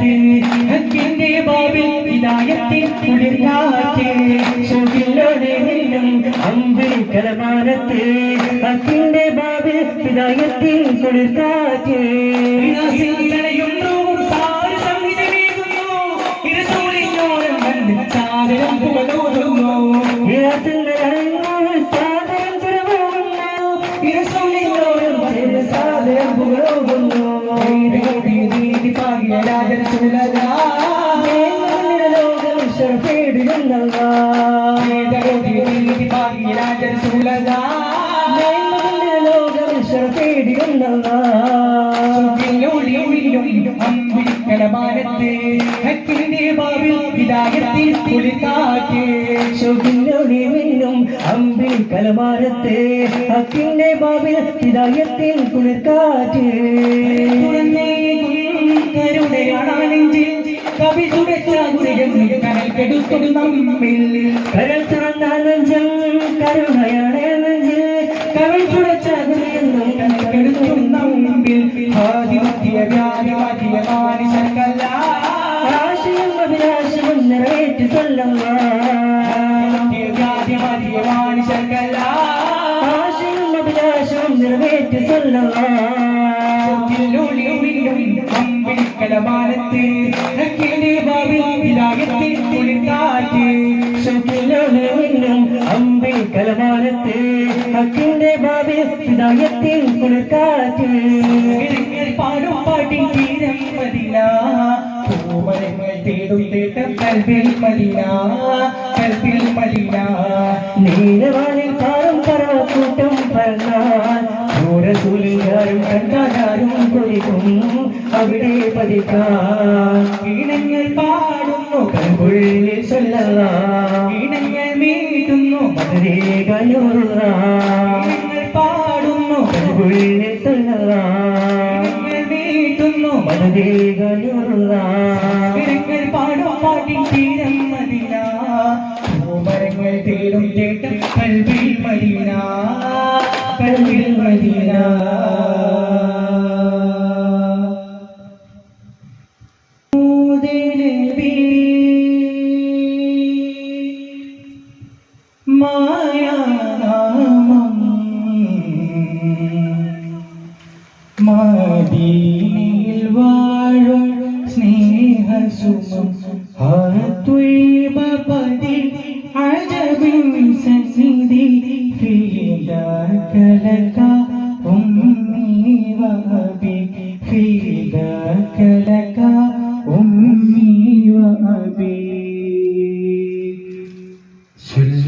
കലമാനത്ത് ഹക്കിന്റെ ബാബിൽ വിലായത്തിൽ കുളിർക്കാറ്റ്. ശോകില്ലോടെ നിന്നും അമ്പിൽ കലമാനത്ത് ഹക്കിന്റെ ബാബിൽ വിലായത്തിൽ കുളിർക്കാറ്റ്. കലമാനത്ത് ഹക്കിന്റെ ബാബിൽ ഹിദായത്തിൽ കുളിക്കാറ്റ് ശോകിനോടി മിന്നും അമ്പിൽ കലമാനത്ത് അക്കിന്റെ ബാബിൽ ഹിതായത്തിൽ കുളിർക്കാറ്റ്. കനൽ നമ്മിൽ കരൾ തുറന്ന നെഞ്ചം കരുണയാണ് നെഞ്ചിൽ കവിൾ സുരക്ഷാകുരയെന്നും കനൽ കെടുത്തും നമ്മിൽ ആദിമത്യ വ്യാധിമത്യ മാനിശങ്കല്ല ആശയം അഭിലാഷവും നിറവേറ്റി ചൊല്ലുക വ്യാധിമത്യ മാനിശങ്കല്ല ആശയും അഭിലാഷവും നിറവേറ്റി ചൊല്ലുക കലമാനത്ത് ഹക്കിന്റെ ബാബിൽ വിലായത്തിൽ കുളിക്കാറ്റ് ശുക്കിലും അമ്പിൽ കലമാനത്ത് ഹക്കിന്റെ ബാബിൽ വിലായത്തിൽ കുളിക്കാറ്റ് പാടും പാട്ടിൻ തീരം മതില. പൂമരങ്ങൾ തേടും തേട്ടം കൽവിൽ മലിന കൽവിൽ മലിന നീലവാനിൽ കണ്ടാലും കൊലിക്കും അവിടെ പതിക്കാൻ ഈണങ്ങൾ പാടുന്നു കൽപുള്ളിൽ ചൊല്ലല്ല ഇണങ്ങൾ മീട്ടുന്നു മധുരേ കലൂറുക ഈണങ്ങൾ പാടുന്നു കൽപുള്ളിൽ ചൊല്ലല്ല ഈണങ്ങൾ മീട്ടുന്നു മധുരേ കലൂറുക ഈണങ്ങൾ പാടും പാട്ടിൻ തീരം മതില പൂമരങ്ങൾ തേടും തേട്ടം കൽവിൽ മദീന കൽവിൽ മദീന മദീനയിൽ വാഴും സ്നേഹസുമം പതി അജബിൻ സന്നിധി ഫീദാകലക ഉമ്മി